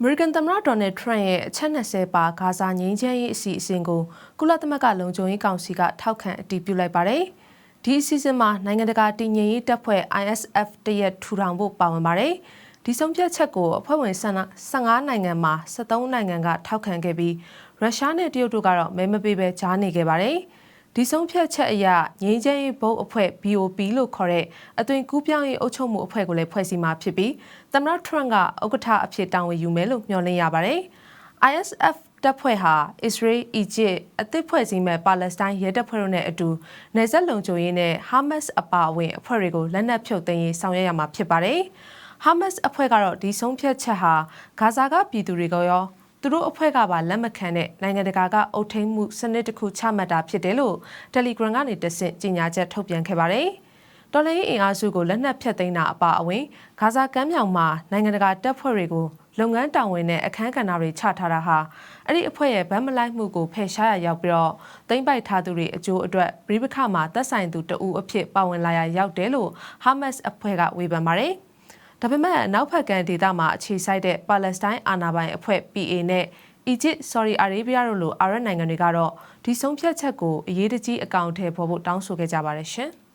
အမေရိကန်သမ္မတဒေါ်နယ်ထရန့်ရဲ့အချက်20ပါဂါဇာငြိမ်းချမ်းရေးအစီအစဉ်ကိုကုလသမဂ္ဂလုံခြုံရေးကောင်စီကထောက်ခံအတည်ပြုလိုက်ပါတယ်။ဒီအစီအစဉ်မှာနိုင်ငံတကာတည်ငြိမ်ရေးတပ်ဖွဲ့ ISF တရက်ထူထောင်ဖို့ပါဝင်ပါတယ်။ဒီဆုံးဖြတ်ချက်ကိုအဖွဲ့ဝင်15နိုင်ငံမှာ73နိုင်ငံကထောက်ခံခဲ့ပြီးရုရှားနဲ့တရုတ်တို့ကတော့မဲမပေးဘဲကြားနေခဲ့ပါတယ်။ ဒီဆုံးဖြတ်ချက်အရငြိမ်းချမ်းရေးဘုတ်အဖွဲ့ BOP လို့ခေါ်တဲ့အသွင်ကူးပြောင်းရေးအုပ်ချုပ်မှုအဖွဲ့ကိုလည်းဖွဲ့စည်းမှာဖြစ်ပြီးသမ္မတထရန့်ကဥက္ကဋ္ဌအဖြစ်တာဝန်ယူမယ်လို့မျှော်လင့်ရပါတယ်။ ISF တပ်ဖွဲ့ဟာအစ္စရေး၊အီဂျစ်အသစ်ဖွဲ့စည်းမဲ့ပါလက်စတိုင်းရဲတပ်ဖွဲ့တို့နဲ့အတူနယ်စပ်လုံခြုံရေးနဲ့ဟာမတ်စ်အပါအဝင်အဖွဲ့တွေကိုလက်နက်ဖြုတ်သိမ်းရေးဆောင်ရွက်ရမှာဖြစ်ပါတယ်။ဟာမတ်စ်အဖွဲ့ကတော့ဒီဆုံးဖြတ်ချက်ဟာဂါဇာကပြည်သူတွေကရော သူတို့အဖွဲ့ကပါလက်မခံတဲ့နိုင်ငံတကာကအုပ်ထိန်းမှုစနစ်တစ်ခုချမှတ်တာဖြစ်တယ်လို့ Telegram ကနေတဆင့်ကြေညာချက်ထုတ်ပြန်ခဲ့ပါတယ်။တော်လိုင်းအင်အားစုကိုလက်နက်ဖြတ်သိမ်းတာအပါအဝင်ဂါဇာကမ်းမြောင်မှာနိုင်ငံတကာတပ်ဖွဲ့တွေကိုလုပ်ငန်းတာဝန်နဲ့အခမ်းကဏ္ဍတွေချထားတာဟာအဲ့ဒီအဖွဲ့ရဲ့ဗန်းမလိုက်မှုကိုဖယ်ရှားရရောက်ပြီးတော့သိမ့်ပိုက်ထားသူတွေအကျိုးအတွက်ပြည်ပခါမှာသက်ဆိုင်သူတအူအဖြစ်ပါဝင်လာရရောက်တယ်လို့ Hamas အဖွဲ့ကဝေဖန်ပါတယ်။ ဒါပေမဲ့နောက်ဖက်ကဒေသမှာအခြေစိုက်တဲ့ပါလက်စတိုင်းအာဏာပိုင်အဖွဲ့ PA နဲ့အီဂျစ်၊ဆော်ဒီအာရေဗျတို့လိုအာရပ်နိုင်ငံတွေကတော့ဒီဆုံးဖြတ်ချက်ကိုအရေးတကြီးအကောင့်ထဲပေါ်ဖို့တောင်းဆိုခဲ့ကြပါတယ်ရှင်။